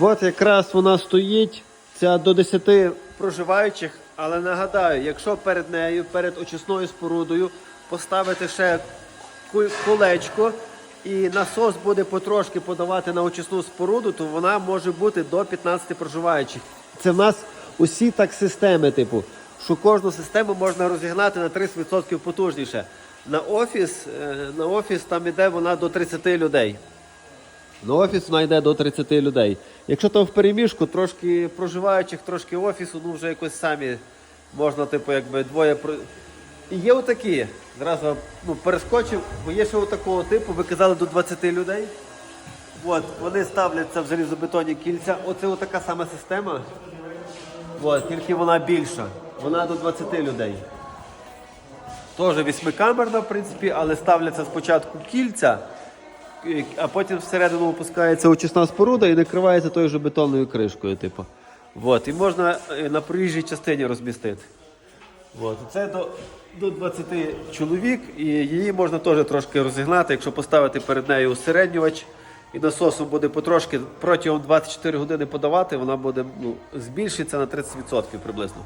От якраз вона стоїть, ця до 10 проживаючих, але нагадаю, якщо перед нею, перед очисною спорудою, поставити ще ку- колечко і насос буде потрошки подавати на очисну споруду, то вона може бути до 15 проживаючих. Це в нас усі так системи, типу, що кожну систему можна розігнати на 30% потужніше. На офіс, е, на офіс там іде вона до 30 людей. На офіс вона йде до 30 людей. Якщо там в переміжку, трошки проживаючих, трошки офісу, ну вже якось самі можна, типу, якби двоє. І є отакі. Зразу ну, перескочив, бо є ще отакого типу, ви казали до 20 людей. От, вони ставляться в залізобетонні кільця. Оце отака сама система. От, тільки вона більша. Вона до 20 людей. Теж восьмикамерна, в принципі, але ставляться спочатку кільця, а потім всередину опускається очисна споруда і накривається тою же бетонною кришкою, типу. Вот. І можна е, на проїжджій частині розмістити. От. Це до, до 20 чоловік, і її можна теж трошки розігнати, якщо поставити перед нею усереднювач. І насосом буде потрошки протягом 24 години подавати, вона буде ну, збільшиться на 30% приблизно.